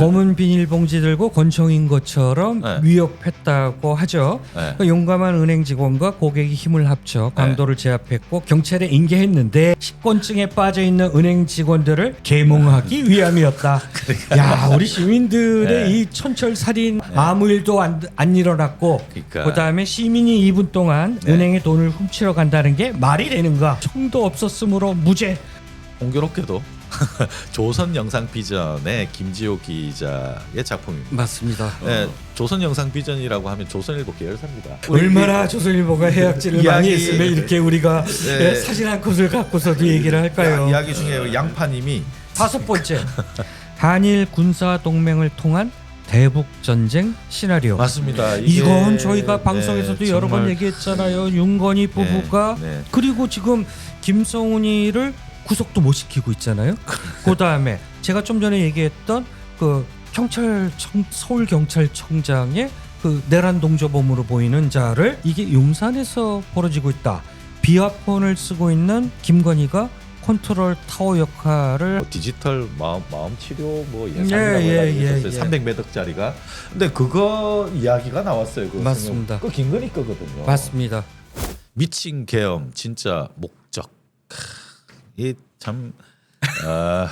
검은 비닐봉지 들고 권총인 것처럼 네. 위협했다고 하죠. 네. 그 용감한 은행 직원과 고객이 힘을 합쳐 강도를 제압했고 경찰에 인계했는데 식권증에 빠져 있는 은행 직원들을 계몽하기 위함이었다. 야, 우리 시민들의 네. 이 천철 살인 아무 일도 안, 안 일어났고 그러니까. 그다음에 시민이 2분 동안 네. 은행에 돈을 훔치러 간다는 게 말이 되는가? 총도 없었으므로 무죄. 공교롭게도 조선 영상 비전의 김지호 기자의 작품입니다. 맞습니다. 네, 조선 영상 비전이라고 하면 조선일보 계열사입니다. 얼마나 조선일보가 해약질을 많이 이야기- 했으면 이렇게 우리가 네. 예, 사진 한 컷을 갖고서도 얘기를 할까요? 야, 이야기 중에 양파님이 다섯 번째 한일 군사 동맹을 통한 대북 전쟁 시나리오. 맞습니다. 이게- 이건 저희가 방송에서도 네, 여러 번 정말- 얘기했잖아요. 윤건희 부부가 네, 네. 그리고 지금 김성훈이를 구속도 못 시키고 있잖아요. 그 다음에 제가 좀 전에 얘기했던 그 경찰청 서울 경찰청장의 그 내란 동조범으로 보이는 자를 이게 용산에서 벌어지고 있다. 비아폰을 쓰고 있는 김건희가 컨트롤 타워 역할을 뭐 디지털 마음 마음 치료 뭐 예, 예산이라고 예, 얘기했었어요. 예, 예. 300매덕짜리가. 근데 그거 이야기가 나왔어요. 그 맞습니다. 그 김건희 거거든요. 맞습니다. 미친 계엄 진짜 목적. 이 참 아,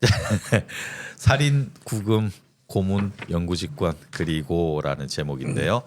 살인 구금 고문 영구직권 그리고라는 제목인데요.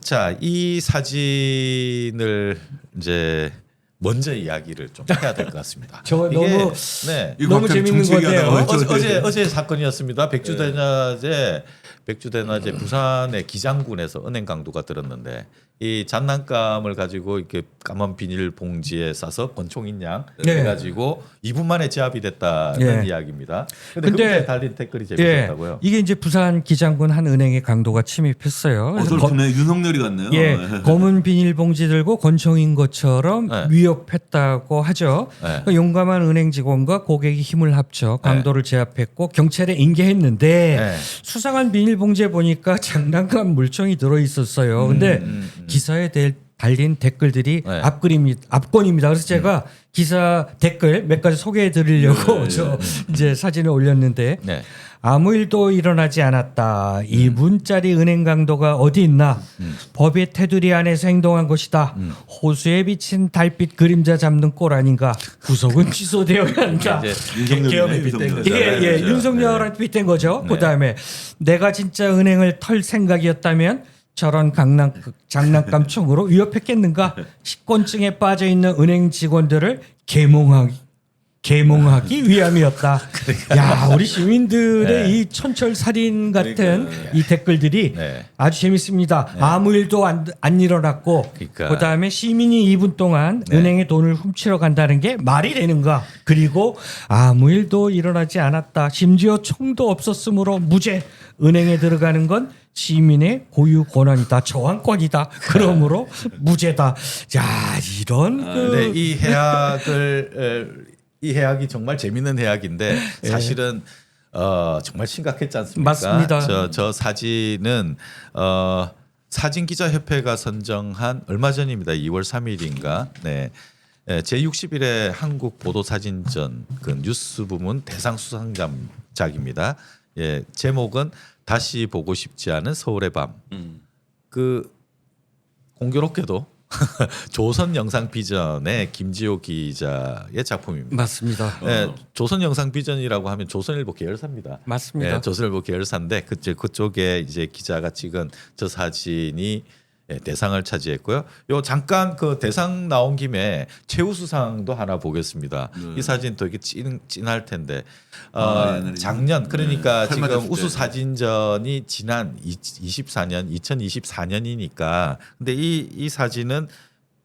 자, 이 사진을 이제 먼저 이야기를 좀 해야 될 것 같습니다. 저 이게- 너무 네. 너무 재밌는 건데요. 어제, 저- 어제 어제 사건이었습니다. 백주대낮에 백주대낮에 부산의 기장군에서 은행 강도가 들었는데 이 장난감을 가지고 이렇게 까만 비닐 봉지에 싸서 권총인 양 네. 해가지고 2분 만에 제압이 됐다는 예. 이야기입니다. 근데, 근데- 달린 댓글이 예, 재밌었다고요. 이게 이제 부산 기장군 한 은행에 강도가 침입했어요. 어설프네 윤석열이 같네요. 예, 네. 검은 비닐 봉지 들고 권총인 것처럼 네. 위협했다고 하죠. 네. 그 용감한 은행 직원과 고객이 힘을 합쳐 강도를 제압했고 경찰에 인계했는데 네. 수상한 비닐 봉지에 보니까 장난감 물총이 들어 있었어요. 근데 음, 음. 기사에 대, 달린 댓글들이 네. 앞글입니 앞권입니다. 그래서 제가 기사 댓글 몇 가지 소개해 드리려고 네, 저 이제 사진을 올렸는데 네. 아무 일도 일어나지 않았다. 이 문자리 은행 강도가 어디 있나? 법의 테두리 안에서 행동한 것이다. 호수에 비친 달빛 그림자 잡는 꼴 아닌가? 구속은 취소되어야 한다. 계엄에 빗댄. 거죠. 예, 그렇죠. 윤석열한테 빗댄 거죠. 네. 그다음에 내가 진짜 은행을 털 생각이었다면 저런 강남 장난감 총으로 위협했겠는가? 식권증에 빠져 있는 은행 직원들을 계몽하기 계몽하기 위함이었다. 야, 우리 시민들의 네. 이 천철 살인 같은 그러니까요. 이 댓글들이 네. 아주 재밌습니다. 아무 일도 안, 안 일어났고 그러니까. 그 다음에 시민이 2분 동안 네. 은행에 돈을 훔치러 간다는 게 말이 되는가? 그리고 아무 일도 일어나지 않았다. 심지어 총도 없었으므로 무죄. 은행에 들어가는 건 시민의 고유 권한이다. 저항권이다. 그러므로 무죄다. 야, 이런 아, 그 네, 이 해악을 에, 이 해악이 정말 재밌는 해악인데 사실은 어, 정말 심각했지 않습니까? 맞습니다. 저, 저 사진은 어, 사진 기자 협회가 선정한 얼마 전입니다. 2월 3일인가. 네. 예, 제61회 한국 보도 사진전 그 뉴스 부문 대상 수상작입니다. 예, 제목은 다시 보고 싶지 않은 서울의 밤. 음. 그 공교롭게도 조선 영상 비전의 김지호 기자의 작품입니다. 맞습니다. 네, 조선 영상 비전이라고 하면 조선일보 계열사입니다. 맞습니다. 네, 조선일보 계열사인데 그쪽 그쪽에 이제 기자가 찍은 저 사진이 예, 대상을 차지했고요. 요 잠깐 그 대상 나온 김에 최우수상도 하나 보겠습니다. 네. 이 사진 되게 찐 찐할 텐데 어, 아, 옛날에. 작년 그러니까 네, 지금 우수 때. 사진전이 지난 24년 2024년이니까 근데 이 이 사진은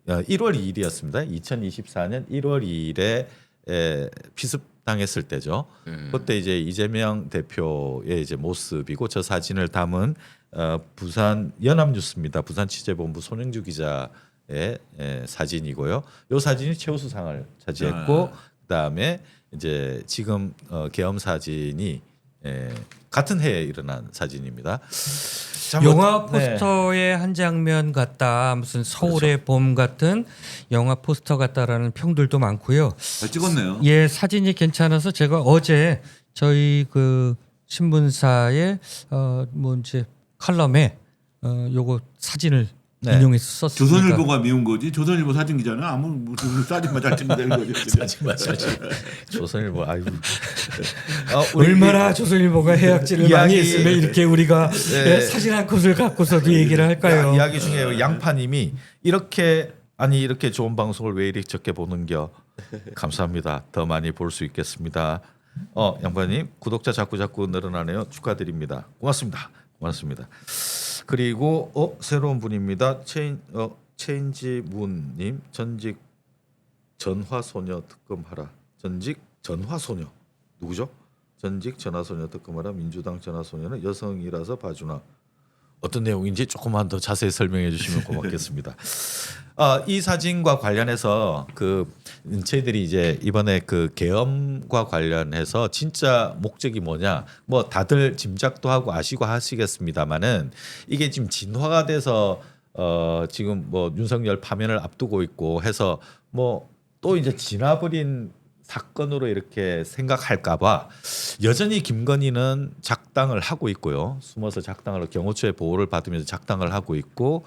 어, 1월 2일이었습니다. 2024년 1월 2일에 에, 피습당했을 때죠. 네. 그때 이제 이재명 대표의 이제 모습이고 저 사진을 담은 어, 부산 연합뉴스입니다. 부산 취재본부 손영주 기자의 에, 사진이고요. 이 사진이 최우수 상을 차지했고 아. 그다음에 이제 지금 어, 계엄 사진이 에, 같은 해에 일어난 사진입니다. 영화 네. 포스터의 한 장면 같다. 무슨 서울의 그렇죠. 봄 같은 영화 포스터 같다라는 평들도 많고요. 잘 찍었네요. 예, 사진이 괜찮아서 제가 어제 저희 그 신문사의 어뭐 이제 칼럼에 어 요거 사진을 네. 인용해서 썼습니다. 조선일보가 미운 거지. 조선일보 사진 기자는 아무 무슨 사진만 잘 찍는다는 거지. 사진만 사진. 조선일보 아유. 어, 우리 얼마나 조선일보가 해약질을 많이 이야기- 했으면 이렇게 우리가 네. 예, 사진 한 컷을 갖고서도 얘기를 할까요? 야, 이야기 중에 양파님이 이렇게 아니 이렇게 좋은 방송을 왜 이렇게 적게 보는겨? 감사합니다. 더 많이 볼 수 있겠습니다. 어 양파님 구독자 자꾸 자꾸 늘어나네요. 축하드립니다. 고맙습니다. 고맙습니다. 그리고 어 새로운 분입니다. 체인 어 체인지 문님 전직 전화소녀 특검하라. 전직 전화소녀 누구죠? 전직 전화소녀 특검하라. 민주당 전화소녀는 여성이라서 봐주나. 어떤 내용인지 조금만 더 자세히 설명해 주시면 고맙겠습니다. 아, 이 사진과 관련해서 그 저희들이 이제 이번에 그 계엄과 관련해서 진짜 목적이 뭐냐? 뭐 다들 짐작도 하고 아시고 하시겠습니다만은 이게 지금 진화가 돼서 어 지금 뭐 윤석열 파면을 앞두고 있고 해서 뭐 또 이제 지나버린 사건으로 이렇게 생각할까봐 여전히 김건희는 작당을 하고 있고요. 숨어서 작당을 경호처의 보호를 받으면서 작당을 하고 있고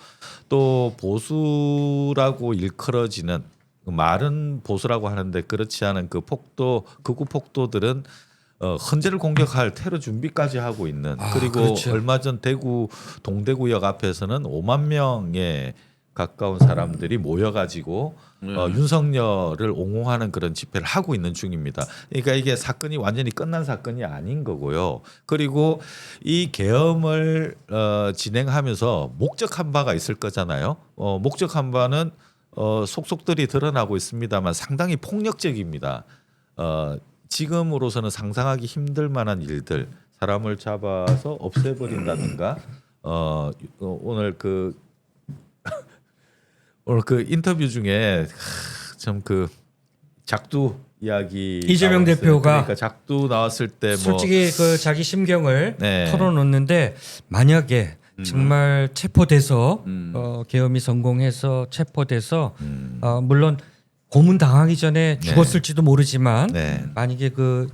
또 보수라고 일컬어지는 그 말은 보수라고 하는데 그렇지 않은 그 폭도 극우 폭도들은 어, 헌재를 공격할 테러 준비까지 하고 있는 아, 그리고 그렇죠. 얼마 전 대구 동대구역 앞에서는 5만 명에 가까운 사람들이 모여가지고 어, 윤석열을 옹호하는 그런 집회를 하고 있는 중입니다. 그러니까 이게 사건이 완전히 끝난 사건이 아닌 거고요. 그리고 이 계엄을 어, 진행하면서 목적한 바가 있을 거잖아요. 어, 목적한 바는 어, 속속들이 드러나고 있습니다만 상당히 폭력적입니다. 어, 지금으로서는 상상하기 힘들 만한 일들, 사람을 잡아서 없애버린다든가, 어, 어, 오늘 그 오늘 그 인터뷰 중에 참 그 작두 이야기 이재명 나왔어요. 대표가 그러니까 작두 나왔을 때 뭐 솔직히 그 자기 심경을 네. 털어놓는데 만약에 정말 체포돼서 음. 어, 계엄이 성공해서 체포돼서 음, 어, 물론 고문 당하기 전에 네. 죽었을지도 모르지만 네. 만약에 그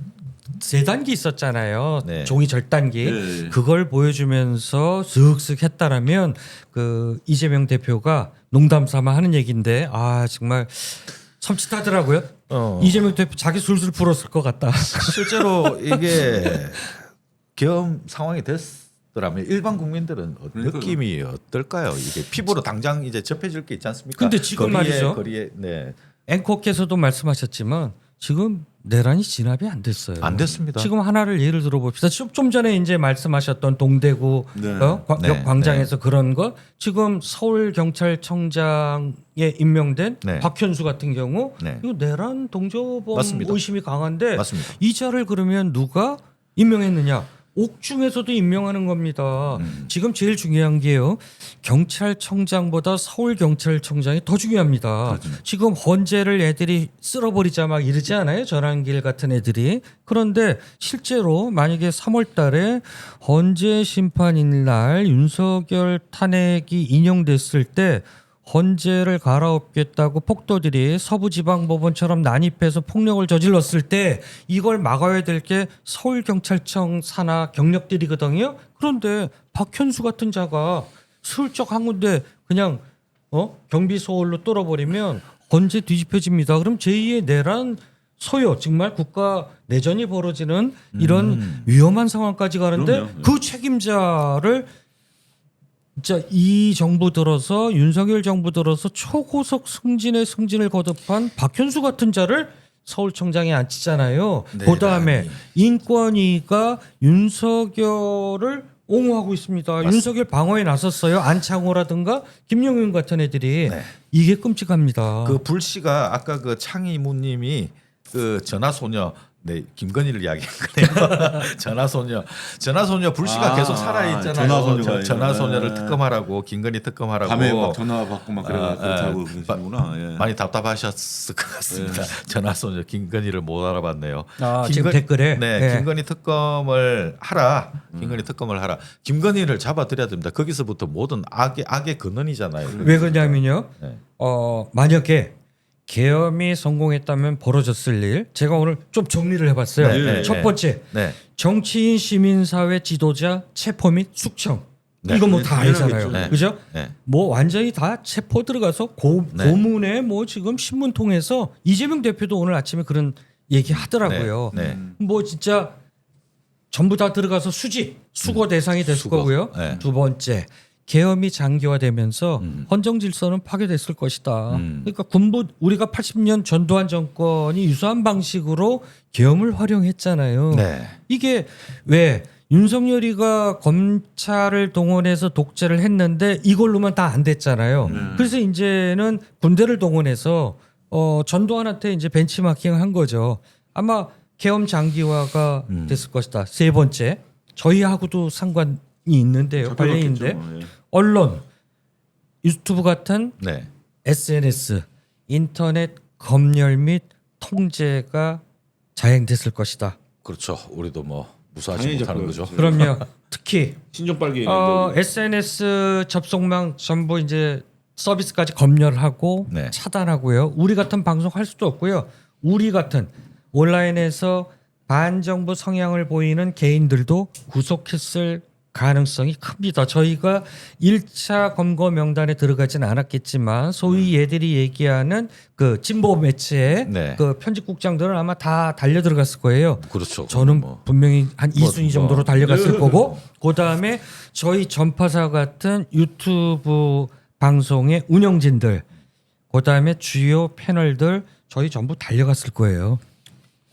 재단기 있었잖아요. 네. 종이 절단기. 네. 그걸 보여주면서 슥슥 했다라면 그 이재명 대표가 농담 삼아 하는 얘기인데 아 정말 섬찟하더라고요. 어. 이재명 대표 자기 술술 풀었을 것 같다. 실제로 이게 계엄 상황이 됐더라면 일반 국민들은. 느낌이 어떨까요? 이게 피부로 당장 이제 접해질 게 있지 않습니까? 근데 지금 거리에, 말이죠. 거리에 네. 앵커께서도 말씀하셨지만 지금 내란이 진압이 안 됐어요. 안 됐습니다. 지금 하나를 예를 들어 봅시다. 좀, 좀 전에 이제 말씀하셨던 동대구 네. 어? 과- 네, 광장에서 그런 거 지금 서울 경찰청장에 임명된 네. 박현수 같은 경우 네. 이거 내란 동조범 맞습니다. 의심이 강한데 맞습니다. 이 자를 그러면 누가 임명했느냐? 옥중에서도 임명하는 겁니다. 음. 지금 제일 중요한 게요. 경찰청장보다 서울 경찰청장이 더 중요합니다. 지금 헌재를 애들이 쓸어버리자 막 이러지 않아요? 전환길 같은 애들이. 그런데 실제로 만약에 3월 달에 헌재 심판인 날 윤석열 탄핵이 인용됐을 때 헌재를 갈아엎겠다고 폭도들이 서부지방법원처럼 난입해서 폭력을 저질렀을 때 이걸 막아야 될 게 서울경찰청 산하 경력들이거든요. 그런데 박현수 같은 자가 슬쩍 한 군데 그냥 어 경비 소홀로 뚫어버리면 헌재 뒤집혀집니다. 그럼 제2의 내란 소요 정말 국가 내전이 벌어지는 이런 위험한 상황까지 가는데 그럼요. 그 책임자를 진짜 이 정부 들어서 윤석열 정부 들어서 초고속 승진의 승진을 거듭한 박현수 같은 자를 서울청장에 앉히잖아요. 네, 그다음에 네. 인권위가 윤석열을 옹호하고 있습니다. 윤석열 방어에 나섰어요. 안창호라든가 김영윤 같은 애들이 네. 이게 끔찍합니다. 그 불씨가 아까 그 창희 무님이 그 전화 소녀 네 김건희를 이야기한 거네요. 전화소녀, 전화소녀 불씨가 아, 계속 살아 있잖아요. 전화소녀가 전화소녀를 있네. 특검하라고 김건희 특검하라고 밤에 막 전화 받고 막 그래 아, 그렇다고 아, 그러시는구나. 예. 많이 답답하셨을 것 같습니다. 전화소녀 김건희를 못 알아봤네요. 아, 지금 댓글에? 네, 네. 김건희 특검을 하라. 음. 김건희 특검을 하라. 김건희를 잡아들여야 됩니다. 거기서부터 모든 악의 악의 근원이잖아요. 왜 그러냐면요. 네. 어, 만약에 계엄이 성공했다면 벌어졌을 일 제가 오늘 좀 정리를 해봤어요. 네, 네, 첫 네. 번째 네. 정치인 시민사회 지도자 체포 및 숙청 네. 이거 뭐 다. 알잖아요. 네. 그죠? 네. 뭐 완전히 다 체포 들어가서 고, 네. 고문에 뭐 지금 신문 통해서 이재명 대표도 오늘 아침에 그런 얘기 하더라고요. 네. 뭐 진짜 전부 다 들어가서 수집 수거 대상이 됐을 음. 수거. 거고요. 네. 두 번째 계엄이 장기화되면서 음. 헌정 질서는 파괴됐을 것이다. 음. 그러니까 군부 우리가 80년 전두환 정권이 유사한 방식으로 계엄을 활용했잖아요. 네. 이게 왜 윤석열이가 검찰을 동원해서 독재를 했는데 이걸로만 다 안 됐잖아요. 음. 그래서 이제는 군대를 동원해서 어 전두환한테 이제 벤치마킹 한 거죠. 아마 계엄 장기화가 음. 됐을 것이다. 세 번째 저희하고도 상관이 있는데요. 관련인데 잡혀갔겠죠. 예. 언론, 유튜브 같은 네. SNS, 인터넷 검열 및 통제가 자행됐을 것이다. 그렇죠. 우리도 뭐 무사하지 못하는. 거죠. 그럼요. 특히 신종 빨개. 어, SNS 접속망 전부 이제 서비스까지 검열하고 네. 차단하고요. 우리 같은 방송 할 수도 없고요. 우리 같은 온라인에서 반정부 성향을 보이는 개인들도 구속했을 가능성이 큽니다. 저희가 1차 검거 명단에 들어가진 않았겠지만 소위 얘들이 얘기하는 그 진보 매체의 네. 그 편집국장들은 아마 다 달려 들어갔을 거예요. 그렇죠. 저는 뭐. 분명히 한 뭐, 2순위 뭐. 정도로 달려갔을 거고 그다음에 저희 전파사 같은 유튜브 방송의 운영진들 그다음에 주요 패널들 저희 전부 달려갔을 거예요.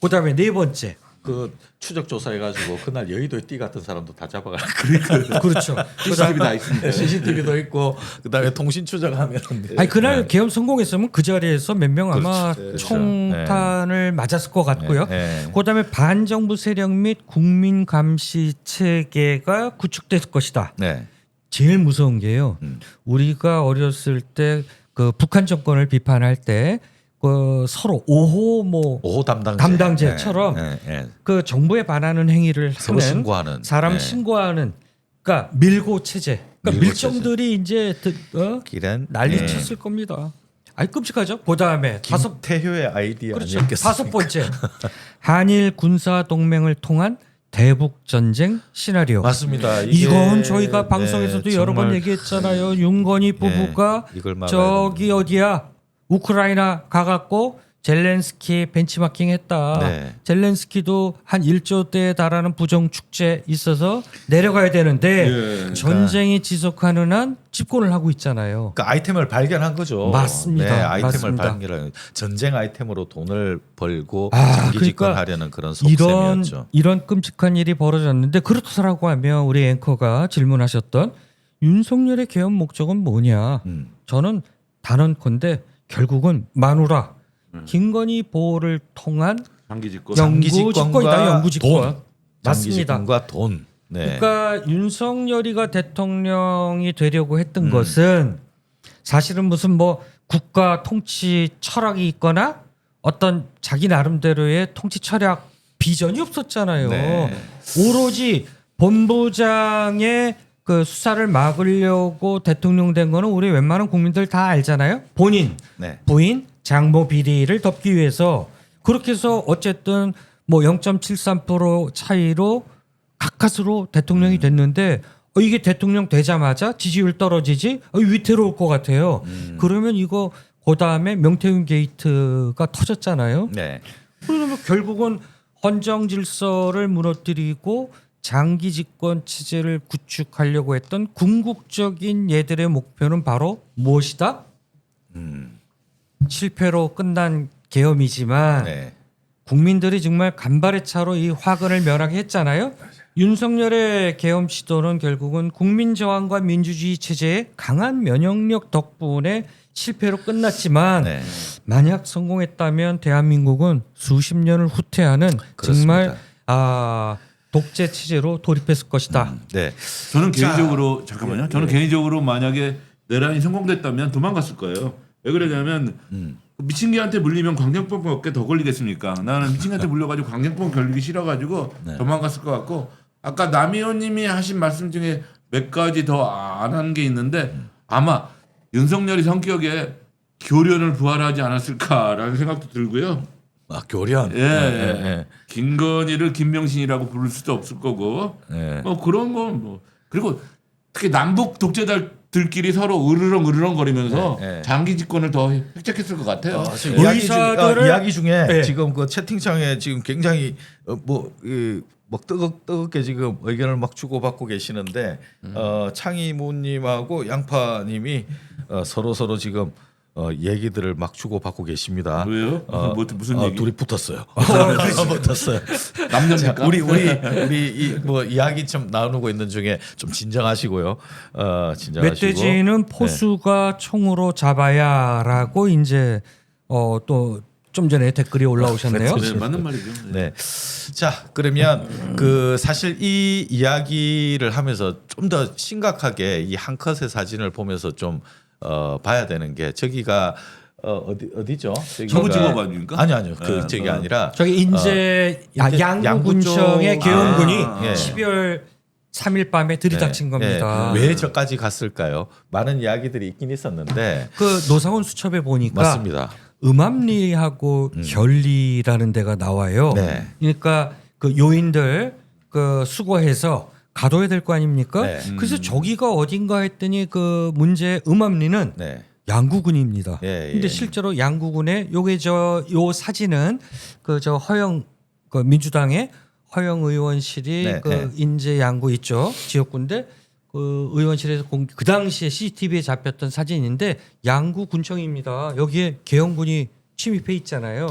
그다음에 네 번째 그 추적 조사해가지고 그날 여의도에 띠 같은 사람도 다 잡아가. 그렇죠. CCTV 다 있습니다. CCTV도 있고 그다음에 통신 추적하면. 아니 그날 계엄 성공했으면 그 자리에서 몇 명 아마 네. 그렇죠. 총탄을 맞았을 것 같고요. 네. 네. 그다음에 반정부 세력 및 국민 감시 체계가 구축될 것이다. 네. 제일 무서운 게요. 음. 우리가 어렸을 때 그 북한 정권을 비판할 때 그 서로 오호 뭐그 오호 담당제. 담당제처럼 네. 네. 그 정부에 반하는 행위를 서로 하는 신고하는. 사람 네. 신고하는 그러니까 밀고 체제. 그러니까 밀고. 밀정들이 이제 드- 어? 길은 난리 쳤을 겁니다. 아이 끔찍하죠. 그다음에 다섯 태효의 아이디어 그렇죠. 아니었겠습니까? 다섯 번째 한일 군사 동맹을 통한 대북 전쟁 시나리오. 맞습니다. 이게- 이건 저희가 방송에서도 네, 여러 번 정말 얘기했잖아요. 윤건희 부부가 이걸 막아야 저기 어디야 우크라이나 가갖고 젤렌스키 벤치마킹 했다. 네. 젤렌스키도 한 1조 대에 달하는 부정 축제 있어서 내려가야 되는데 예. 전쟁이 지속하는 한 집권을 하고 있잖아요. 그 아이템을 발견한 거죠. 맞습니다. 네, 아이템을. 발견한 전쟁 아이템으로 돈을 벌고 아, 장기 그러니까 집권하려는 그런 이런 속셈이었죠. 이런 끔찍한 일이 벌어졌는데 그렇더라고 하면 우리 앵커가 질문하셨던 윤석열의 개헌 목적은 뭐냐? 음. 저는 단언컨대 결국은 마누라 김건희 보호를 통한 장기 집권. 장- 영구 장기 집권과 집권이다. 영구 집권. 돈. 장기 맞습니다. 집권과 돈. 네. 그러니까 윤석열이가 대통령이 되려고 했던 음. 것은 사실은 무슨 뭐 국가 통치 철학이 있거나 어떤 자기 나름대로의 통치 철학 비전이 없었잖아요. 네. 오로지 본부장의 그 수사를 막으려고 대통령 된 거는 우리 웬만한 국민들 다 알잖아요. 본인, 네. 부인, 장모 비리를 덮기 위해서 그렇게 해서 어쨌든 뭐 0.73% 차이로 가까스로 대통령이 음. 됐는데 어, 이게 대통령 되자마자 지지율 떨어지지 어, 위태로울 것 같아요. 음. 그러면 이거 그 다음에 명태균 게이트가 터졌잖아요. 네. 그러면 결국은 헌정 질서를 무너뜨리고 장기 집권 체제를 구축하려고 했던 궁극적인 얘들의 목표는 바로 무엇이다? 음. 실패로 끝난 계엄이지만 네. 국민들이 정말 간발의 차로 이 화근을 면하게 했잖아요. 윤석열의 계엄 시도는 결국은 국민 저항과 민주주의 체제의 강한 면역력 덕분에 실패로 끝났지만 네. 만약 성공했다면 대한민국은 수십 년을 후퇴하는 정말 그렇습니다. 아 독재 체제로 돌입했을 것이다. 음, 네. 저는 자, 개인적으로 잠깐만요. 저는 예. 개인적으로 만약에 내란이 성공됐다면 도망갔을 거예요. 왜 그러냐면 음. 미친 개한테 물리면 광경병 몇개 더 걸리겠습니까? 나는 미친 개한테 물려가지고 광경병 걸리기 싫어가지고 네. 도망갔을 것 같고 아까 남의원님이 하신 말씀 중에 몇 가지 더 안 한 게 있는데 아마 윤석열이 성격에 교련을 부활하지 않았을까라는 생각도 들고요. 아 교련. 예, 예, 예. 김건희를 김명신이라고 부를 수도 없을 거고 예, 예. 뭐 그런 거뭐 그리고 특히 남북 독재자들끼리 서로 으르렁 으르렁 거리면서 네, 네. 장기 집권을 더 획책했을 것 같아요. 어, 지금 이야기, 중, 의사들을- 어, 이야기 중에 네. 지금 그 채팅창에 지금 굉장히 어, 뭐, 이, 막 뜨겁 뜨겁게 지금 의견을 막 주고받고 계시는데 음. 어, 창희무님하고 양파님이 어, 서로 서로 지금 어, 얘기들을 막 주고받고 계십니다. 왜요? 어, 뭐, 무슨 어, 얘기? 둘이 붙었어요. 붙었어요. 남녀입니까? 우리 우리 우리 이 뭐 이야기 좀 나누고 있는 중에 좀 진정하시고요. 어, 진정하시고. 멧돼지는 포수가 총으로 잡아야라고 이제 어 또 좀 전에 댓글이 올라오셨네요. 네, 맞는 말이죠. 네. 네. 자, 그러면 그 사실 이 이야기를 하면서 좀 더 심각하게 이 한 컷의 사진을 보면서 좀 어, 봐야 되는 게 저기가 어, 어디 어디죠? 저기가- 서부지법 아닙니까? 아니요, 아니요. 그 네, 저기 어. 아니라 저기 인제 야- 인제 양구군청의 계엄군이 아, 예. 12월 3일 밤에 들이닥친 네, 겁니다. 네. 왜 저까지 갔을까요? 많은 이야기들이 있긴 있었는데 그 노상훈 수첩에 보니까 맞습니다. 음암리하고 결리라는 데가 나와요. 네. 그러니까 그 요인들 그 수거해서 가둬야 될 거 아닙니까? 네. 그래서 저기가 어딘가 했더니 그 문제 음암리는 네. 양구군입니다. 예, 근데 예. 실제로 양구군의 요게 저 요 사진은 그 저 허영 그 민주당의 허영 의원실이 네, 그 네. 인제 양구 있죠 지역구인데 그 의원실에서 공, 그 당시에 CCTV에 잡혔던 사진인데 양구 군청입니다. 여기에 계엄군이 침입해 있잖아요.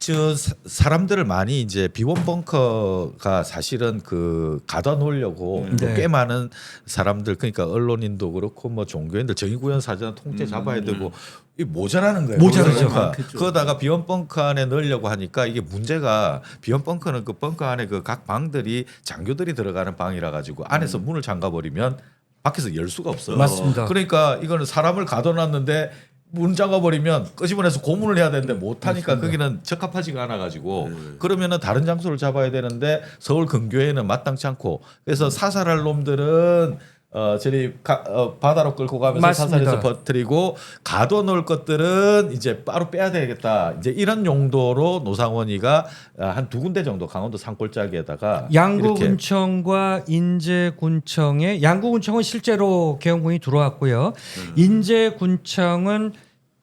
저 사- 사람들을 많이 이제 비원 벙커가 사실은 그 가둬 놓으려고 네. 뭐꽤 많은 사람들 그러니까 언론인도 그렇고 뭐 종교인들 정의구현 사전 통째 잡아야 되고 이 모자라는 거예요. 모자라죠. 많겠죠. 그러다가 비원 벙커 안에 넣으려고 하니까 이게 문제가 비원 벙커는 그 벙커 안에 그 각 방들이 장교들이 들어가는 방이라 가지고 안에서 문을 잠가 버리면 밖에서 열 수가 없어요. 맞습니다. 그러니까 이거는 사람을 가둬놨는데 문 잠가버리면 끄집어내서 고문을 해야 되는데 못하니까 거기는 적합하지가 않아가지고 그러면은 다른 장소를 잡아야 되는데 서울 근교에는 마땅치 않고 그래서 사살할 놈들은 어 저리 가, 어, 바다로 끌고 가면서 맞습니다. 사살해서 버뜨리고 가둬놓을 것들은 이제 따로 빼야 되겠다 이제 이런 용도로 노상원이가 한 두 군데 정도 강원도 산골짜기에다가 양구군청과 인제군청에 양구군청은 실제로 계엄군이 들어왔고요. 인제군청은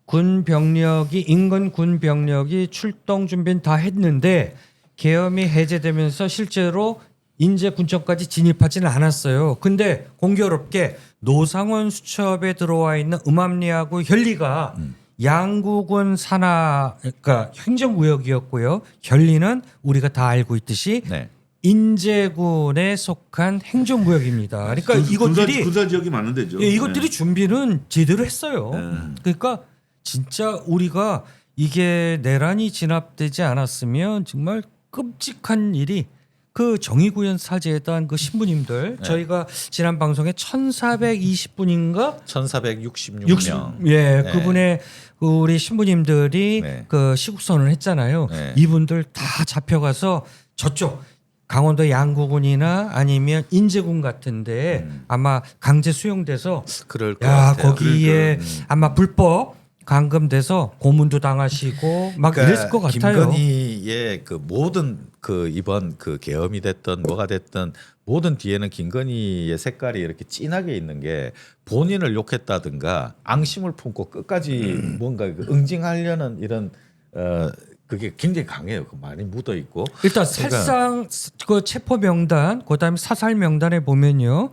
군 병력이 인근 군 병력이 출동 준비는 다 했는데 계엄이 해제되면서 실제로 인제 군청까지 진입하지는 않았어요. 근데 공교롭게 노상원 수첩에 들어와 있는 음암리하고 현리가 양구군 산하 그러니까 행정구역이었고요. 현리는 우리가 다 알고 있듯이 네. 인제군에 속한 행정구역입니다. 그러니까 군- 이것들이 군사, 군사 지역이 많은 데죠. 예, 이것들이 준비는 제대로 했어요. 네. 그러니까 진짜 우리가 이게 내란이 진압되지 않았으면 정말 끔찍한 일이 그 정의구현 사제단 그 신부님들 네. 저희가 지난 방송에 1420분인가 1466명 60, 예, 네. 그분의 그 우리 신부님들이 네. 그 시국선을 했잖아요. 네. 이분들 다 잡혀가서 저쪽 강원도 양구군이나 아니면 인제군 같은데 음. 아마 강제 수용돼서 그럴 것 야. 거기에 음. 아마 불법 감금돼서 고문도 당하시고 막 그러니까 이랬을 것 같아요. 김건희의 그 모든 그 이번 그 계엄이 됐던 뭐가 됐든 모든 뒤에는 김건희의 색깔이 이렇게 진하게 있는 게 본인을 욕했다든가 앙심을 품고 끝까지 뭔가 그 응징하려는 이런 어 그게 굉장히 강해요. 그 많이 묻어 있고. 일단 그러니까- 살상 그 체포 명단 그다음에 사살 명단에 보면요.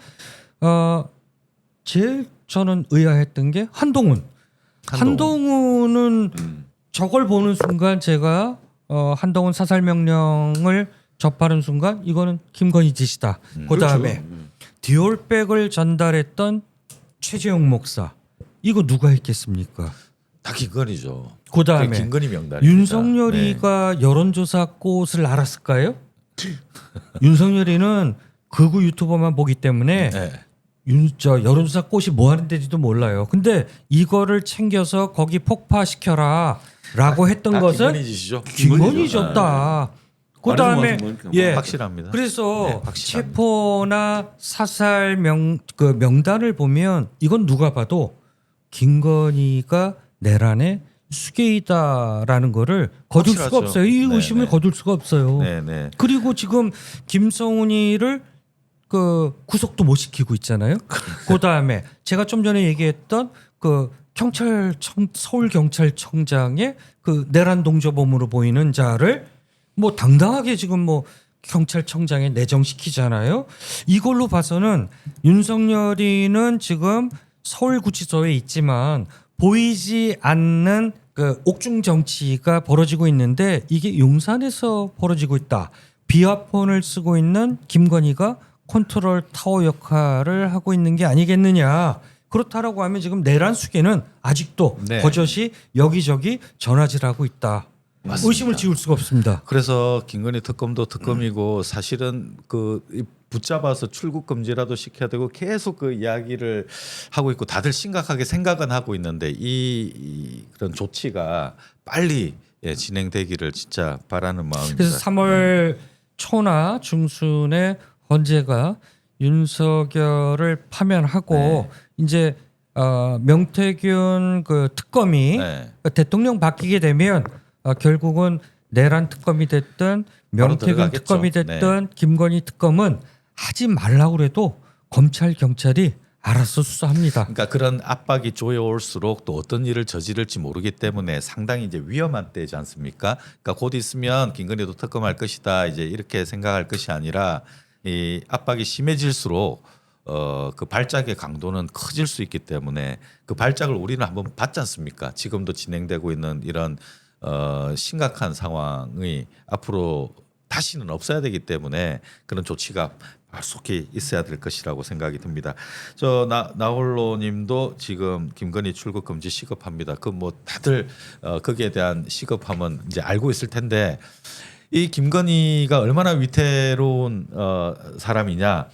어 제일 저는 의아했던 게 한동훈. 한동훈. 한동훈은 음. 저걸 보는 순간 제가 어 한동훈 사살 명령을 접하는 순간 이거는 김건희 짓이다. 그다음에 그렇죠. 음. 디올백을 전달했던 최재형 목사. 이거 누가 했겠습니까? 다 김건희죠. 그다음에 김건희 명단입니다. 윤석열이가 여론조사 꽃을 알았을까요? 윤석열이는 극우 유튜버만 보기 때문에 네. 네. 윤, 저 여론조사 꽃이 뭐 하는 데지도 몰라요. 근데 이거를 챙겨서 거기 폭파시켜라 라고 했던 다 것은 김건희 짓이죠. 김건희 줬다. 그 다음에 말해서 뭐 이렇게 예 확실합니다. 그래서 네, 확실합니다. 체포나 사살 명 그 명단을 보면 이건 누가 봐도 김건희가 내란의 수계이다라는 거를 거둘 수가 확실하죠. 없어요. 이 네, 의심을 네. 거둘 수가 없어요. 네, 네. 그리고 지금 김성훈이를 그 구속도 못 시키고 있잖아요. 그 다음에 제가 좀 전에 얘기했던 그 경찰청 서울 경찰청장의 그 내란 동조범으로 보이는 자를 뭐 당당하게 지금 뭐 경찰청장에 내정시키잖아요. 이걸로 봐서는 윤석열이는 지금 서울구치소에 있지만 보이지 않는 그 옥중 정치가 벌어지고 있는데 이게 용산에서 벌어지고 있다. 비아폰을 쓰고 있는 김건희가 컨트롤 타워 역할을 하고 있는 게 아니겠느냐. 그렇다라고 하면 지금 내란 수계는 아직도 네. 버젓이 여기저기 전화질하고 있다. 맞습니다. 의심을 지울 수가 없습니다. 그래서 김건희 특검도 특검이고 사실은 그이 붙잡아서 출국 금지라도 시켜야 되고 계속 그 이야기를 하고 있고 다들 심각하게 생각은 하고 있는데 이, 이 그런 조치가 빨리 예, 진행되기를 진짜 바라는 마음입니다. 그래서 3월 초나 중순에 헌재가 윤석열을 파면하고 네. 이제 어, 명태균 그 특검이 네. 대통령 바뀌게 되면 어, 결국은 내란 특검이 됐든 명태균 들어가겠죠. 네. 특검이 됐든 김건희 특검은 하지 말라고 그래도 검찰 경찰이 알아서 수사합니다. 그러니까 그런 압박이 조여올수록 또 어떤 일을 저지를지 모르기 때문에 상당히 이제 위험한 때지 않습니까? 그러니까 곧 있으면 김건희도 특검할 것이다 이제 이렇게 생각할 것이 아니라 이 압박이 심해질수록 어 그 발작의 강도는 커질 수 있기 때문에 그 발작을 우리는 한번 봤지 않습니까? 지금도 진행되고 있는 이런 어 심각한 상황이 앞으로 다시는 없어야 되기 때문에 그런 조치가 속히 있어야 될 것이라고 생각이 듭니다. 저 나, 나홀로님도 지금 김건희 출국 금지 시급합니다. 그 뭐 다들 어, 거기에 대한 시급함은 이제 알고 있을 텐데 이 김건희가 얼마나 위태로운 어, 사람이냐.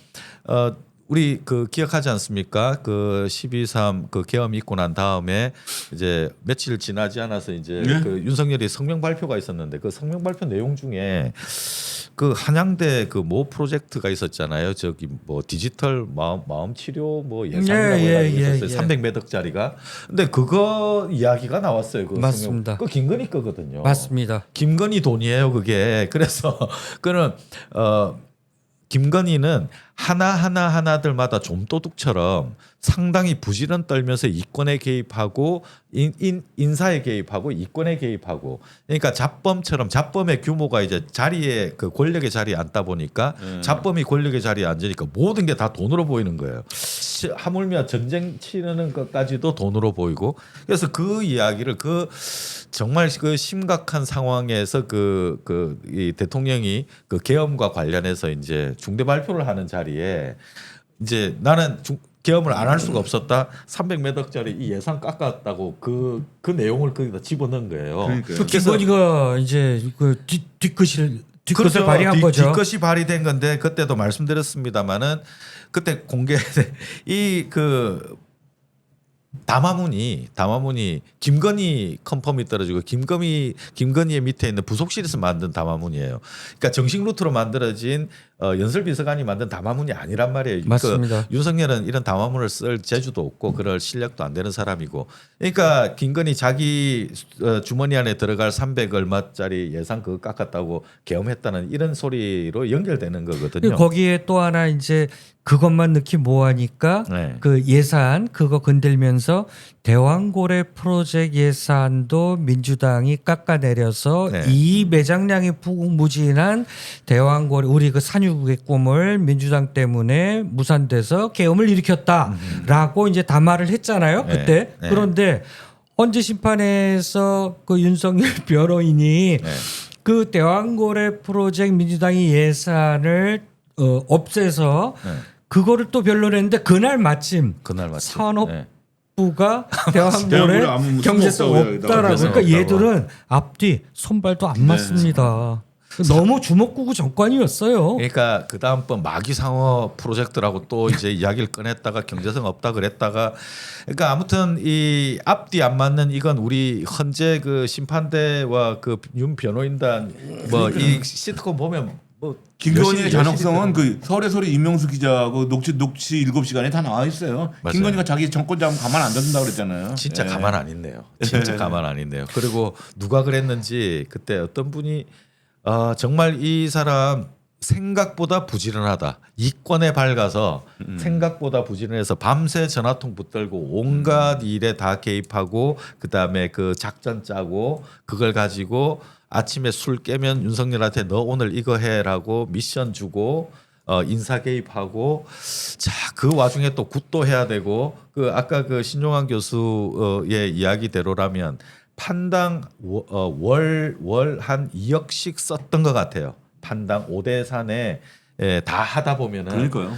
어, 우리 그 기억하지 않습니까? 그 12.3 그 계엄 있고 난 다음에 이제 며칠 지나지 않아서 이제 네? 그 윤석열이 성명 발표가 있었는데 그 성명 발표 내용 중에 그 한양대 그 모 프로젝트가 있었잖아요. 저기 뭐 디지털 마음 마음 치료 뭐 예산이라고 예, 예, 해가지고 예, 있었어요. 예. 300매덕짜리가. 근데 그거 이야기가 나왔어요. 그 맞습니다. 성명. 그 김건희 거거든요. 맞습니다. 김건희 돈이에요, 그게. 그래서 그는 어 김건희는 하나 하나 하나들마다 좀도둑처럼 상당히 부지런 떨면서 이권에 개입하고 인, 인, 인사에 개입하고 이권에 개입하고. 그러니까 잡범처럼 잡범의 규모가 이제 자리에 그 권력의 자리에 앉다 보니까 잡범이 권력의 자리에 앉으니까 모든 게 다 돈으로 보이는 거예요. 시- 하물며 전쟁 치르는 것까지도 돈으로 보이고. 그래서 그 이야기를 그 정말 그 심각한 상황에서 그 그 이 대통령이 그 계엄과 관련해서 이제 중대 발표를 하는 자리 에 이제 나는 중, 계엄을 안 할 수가 없었다. 300매덕짜리 이 예산 깎았다고 그그 내용을 거기다 집어넣은 거예요. 그러니까요. 그 김건희가 이제 그 뒤, 뒤끝을 뒤끝을 그렇죠. 발휘한 뒤- 거죠. 뒤끝이 발휘된 건데 그때도 말씀드렸습니다마는 그때 공개 이그 담화문이 담화문이 김건희 컨펌이 떨어지고 김건희 김건희의 밑에 있는 부속실에서 만든 담화문이에요. 그러니까 정식 루트로 만들어진 어, 연설 비서관이 만든 담화문이 아니란 말이에요. 그 맞습니다. 윤석열은 이런 담화문을 쓸 재주도 없고 그럴 실력도 안 되는 사람이고 그러니까 김건희 자기 어, 주머니 안에 들어갈 300 얼마짜리 예산 그거 깎았다고 계엄했다는 이런 소리로 연결되는 거거든요. 거기에 또 하나 이제 그것만 넣기 뭐하니까 네. 그 예산 그거 건들면서 대왕고래 프로젝트 예산도 민주당이 깎아내려서 네. 이 매장량이 무궁무진한 대왕고래 우리 그 산유국의 꿈을 민주당 때문에 무산돼서 계엄을 일으켰다라고 이제 담화를 했잖아요 네. 그때 네. 그런데 헌재 심판에서 그 윤석열 변호인이 네. 그 대왕고래 프로젝트 민주당이 예산을 어, 없애서 네. 그거를 또 변론했는데 그날 마침 그날 맞죠. 산업 네. 부가 아무 경제성 없다라고 그러니까. 얘들은 앞뒤 손발도 안 네. 맞습니다. 너무 주먹구구 정권이었어요. 그러니까 그 다음번 마기상어 프로젝트라고 또 이제 이야기를 꺼냈다가 경제성 없다 그랬다가 그러니까 아무튼 이 앞뒤 안 맞는 이건 우리 헌재 그 심판대와 그 윤 변호인단 뭐 이 시트콤 보면 뭐 김건희의 잔혹성은 그 서울의 소리 임명수 기자하고 녹취 녹취 7시간에 다 나와 있어요. 맞아요. 김건희가 자기 정권 잡으면 가만 안 둔다고 그랬잖아요. 진짜 예. 가만 안 있네요. 진짜 가만 안 있네요. 그리고 누가 그랬는지 그때 어떤 분이 아 정말 이 사람 생각보다 부지런하다. 이권에 밝아서 생각보다 부지런해서 밤새 전화통 붙들고 온갖 일에 다 개입하고 그다음에 그 작전 짜고 그걸 가지고 아침에 술 깨면 윤석열한테 너 오늘 이거 해라고 미션 주고 어 인사 개입하고 자 그 와중에 또 굿도 해야 되고 그 아까 그 신종환 교수의 이야기대로라면 판당 어, 월월 한 2억씩 썼던 것 같아요. 판당 5대 산에 예, 다 하다 보면은 그러니까요.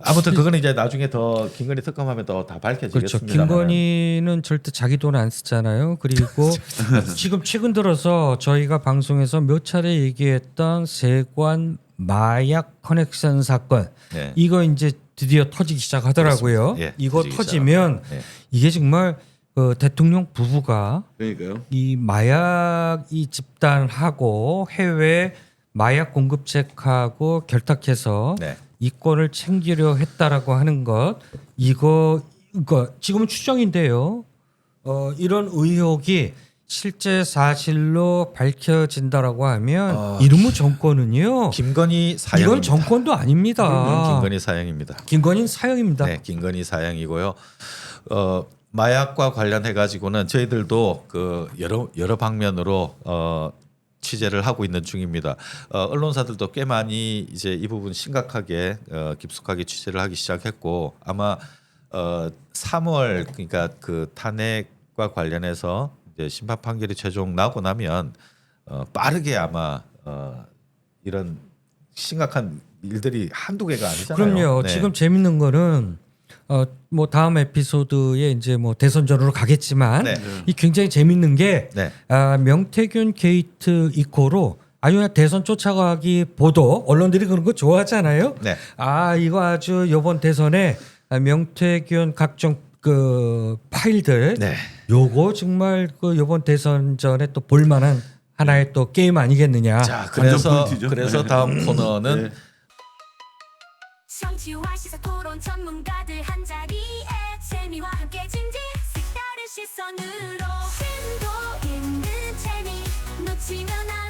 아무튼 그거는 이제 나중에 더 김건희 특검하면 더다 그렇죠. 밝혀지겠습니다. 김건희는 절대 자기 돈 안 쓰잖아요. 그리고 지금 최근 들어서 저희가 방송에서 몇 차례 얘기했던 세관 마약 커넥션 사건 네. 이거 이제 드디어 터지기 시작하더라고요. 예, 이거 터지면. 예. 이게 정말 어, 대통령 부부가 그러니까요. 이 마약 이 집단하고 해외 마약 공급책하고 결탁해서 네. 이권을 챙기려 했다라고 하는 것 이거 이거 지금은 추정인데요. 어, 이런 의혹이 실제 사실로 밝혀진다라고 하면 아, 이른무 정권은요. 김건희 사형 이건 정권도 아닙니다. 김건희 사형입니다. 김건희는 사형입니다. 네, 김건희 사형이고요. 어, 마약과 관련해 가지고는 저희들도 그 여러 여러 방면으로 어, 취재를 하고 있는 중입니다. 어, 언론사들도 꽤 많이 이제 이 부분 심각하게 어, 깊숙하게 취재를 하기 시작했고 아마 어, 3월 그러니까 그 탄핵과 관련해서 이제 심판 판결이 최종 나고 나면 어, 빠르게 아마 어, 이런 심각한 일들이 한두 개가 아니잖아요. 그럼요. 네. 지금 재밌는 거는 어 뭐 다음 에피소드에 이제 뭐 대선전으로 가겠지만 네. 이 굉장히 재밌는 게 네. 아, 명태균 게이트 이코로 그냥 대선 쫓아가기 보도 언론들이 그런 거 좋아하잖아요. 네. 아 이거 아주 이번 대선에 아, 명태균 각종 그 파일들 네. 요거 정말 그 이번 대선 전에 또 볼만한 하나의 또 게임 아니겠느냐. 자, 그래서. 그래서 네. 다음 코너는 네. 정치와 시사 토론 전문가들 한 자리에 재미와 함께 진지 색다른 시선으로 심도 있는 재미 놓치면 안